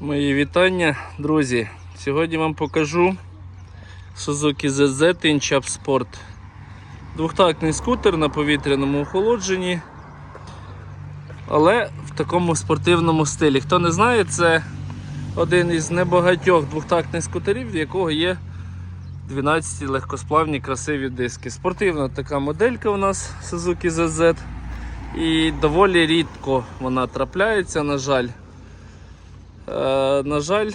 Мої вітання, друзі. Сьогодні вам покажу Suzuki ZZ InChap Sport. Двохтактний скутер на повітряному охолодженні, але в такому спортивному стилі. Хто не знає, це один із небагатьох двохтактних скутерів, в якого є 12 легкосплавні красиві диски. Спортивна така моделька у нас Suzuki ZZ. І доволі рідко вона трапляється, на жаль. Е, на жаль,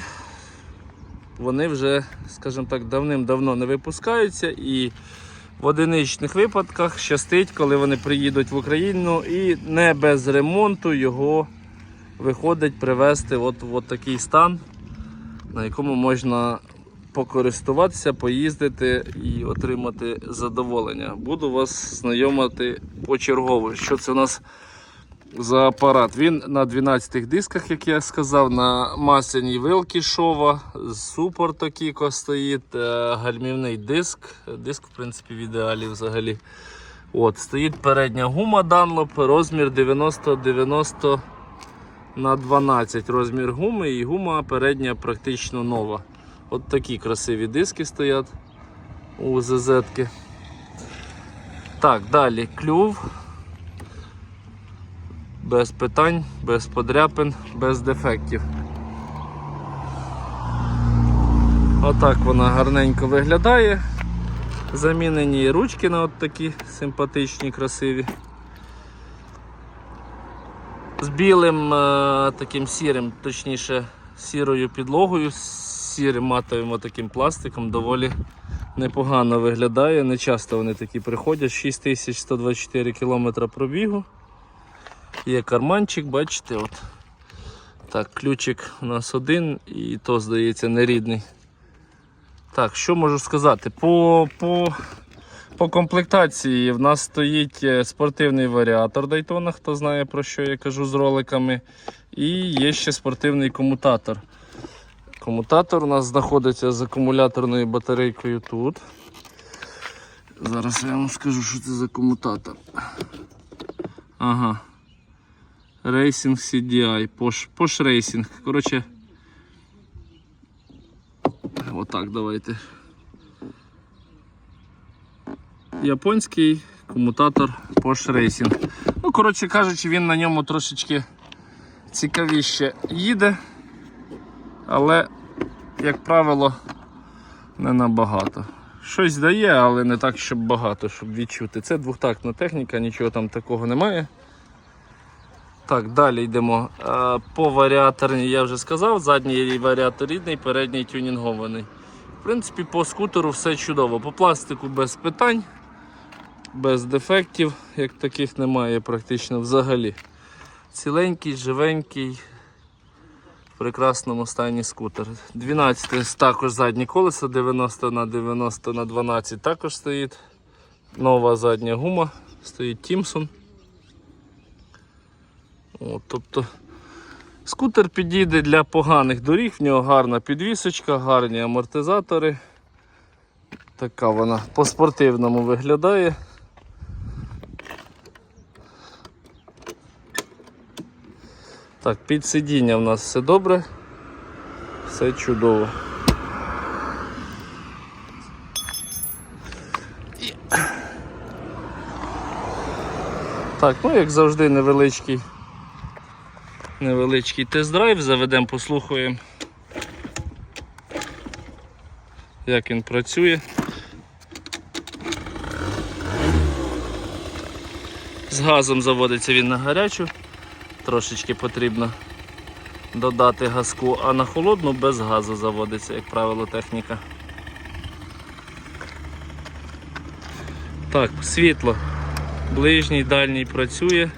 вони вже, скажімо так, давним-давно не випускаються і в одиничних випадках щастить, коли вони приїдуть в Україну і не без ремонту його виходить привезти от в от такий стан, на якому можна покористуватися, поїздити і отримати задоволення. Буду вас знайомити почергово. Що це у нас за апарат? Він на 12 дисках, як я сказав, на масляній вилки шова, супорт Кіко стоїть, е, гальмівний диск. Диск, в принципі, в ідеалі взагалі. От, Стоїть передня гума Dunlop, розмір 90-90 на 12 розмір гуми і гума передня практично нова. От такі красиві диски стоять у ЗЗ. Так, далі клюв. Без питань, без подряпин, без дефектів. Отак вона гарненько виглядає. Замінені ручки на от такі симпатичні, красиві. З білим е, таким сірим, точніше, сірою підлогою, сірим матовим таким пластиком доволі непогано виглядає. Не часто вони такі приходять. 6124 км пробігу. Є карманчик, бачите, от. Так, ключик у нас один і то, здається, нерідний. Так, що можу сказати? По, по, по комплектації в нас стоїть е, спортивний варіатор Daytona, хто знає про що я кажу з роликами. І є ще спортивний комутатор. Комутатор у нас знаходиться з акумуляторною батарейкою тут. Зараз я вам скажу, що це за комутатор. Ага. Racing CDI, Posh, Posh Racing. Коротше. Отак давайте. Японський комутатор Posh Racing. Ну, коротше кажучи, він на ньому трошечки цікавіше їде, але, як правило, не набагато. Щось дає, але не так, щоб багато, щоб відчути. Це двохтактна техніка, нічого там такого немає. Так, далі йдемо. Е, По варіаторній я вже сказав, задній варіатор рідний, передній тюнінгований. В принципі, по скутеру все чудово. По пластику без питань, без дефектів, як таких немає практично взагалі. Ціленький, живенький, в прекрасному стані скутер. 12 також задні колеса, 90 на 90 на 12 також стоїть. Нова задня гума, стоїть Тімсон. От, тобто скутер підійде для поганих доріг, в нього гарна підвісочка, гарні амортизатори. Така вона по-спортивному виглядає. Так, під сидіння в нас все добре, все чудово. Так, ну як завжди, невеличкий невеличкий тест-драйв, заведемо, послухаємо, як він працює. З газом заводиться він на гарячу, трошечки потрібно додати газку, а на холодну без газу заводиться, як правило, техніка. Так, світло. Ближній, дальній працює.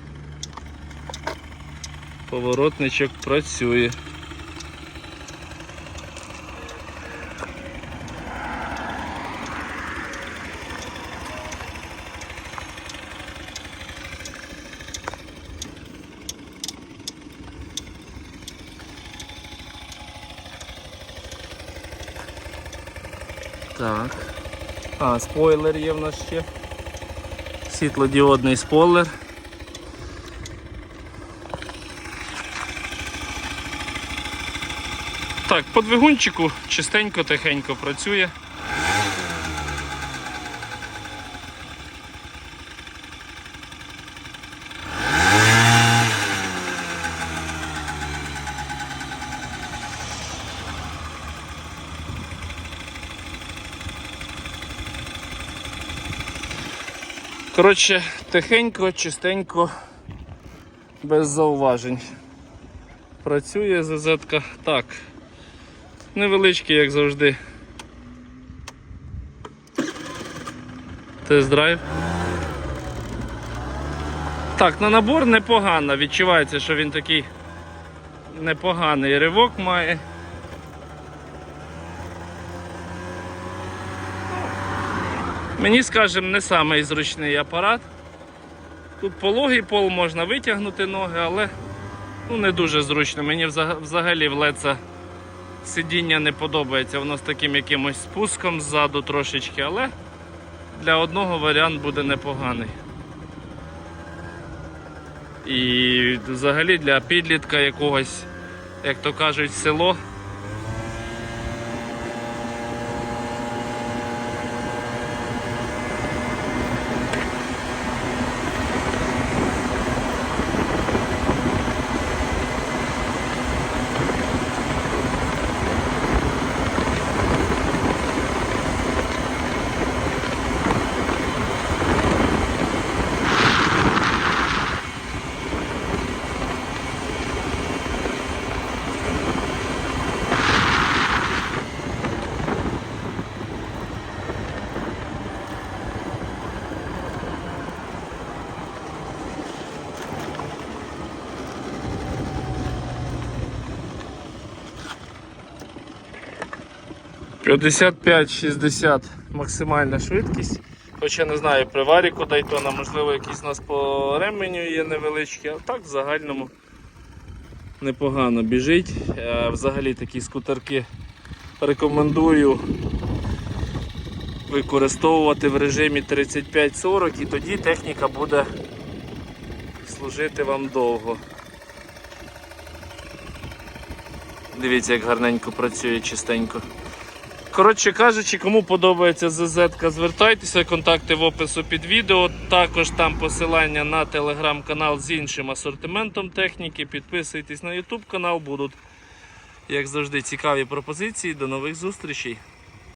Поворотничок працює. Так. А, спойлер є в нас ще. Світлодіодний спойлер. Так, по двигунчику чистенько, тихенько працює. Коротше, тихенько, чистенько, без зауважень. Працює ЗЗ-ка так. Невеличкий, як завжди. Тест-драйв. Так, на набор непогано. Відчувається, що він такий непоганий ривок має. Мені, скажімо, не самий зручний апарат. Тут пологий пол можна витягнути ноги, але ну, не дуже зручно. Мені взагалі в леца сидіння не подобається. Воно з таким якимось спуском ззаду трошечки, але для одного варіант буде непоганий. І взагалі для підлітка якогось, як то кажуть, село. — 55-60 максимальна швидкість. Хоча не знаю, при варіку Дайтона, можливо, якийсь у нас по ременю є невеличкий, а так в загальному непогано біжить. Е, Взагалі такі скутерки рекомендую використовувати в режимі 35-40 і тоді техніка буде служити вам довго. Дивіться, як гарненько працює чистенько. Коротше кажучи, кому подобається ЗЗ, звертайтеся, контакти в опису під відео. Також там посилання на телеграм-канал з іншим асортиментом техніки. Підписуйтесь на ютуб канал, будуть, як завжди, цікаві пропозиції. До нових зустрічей.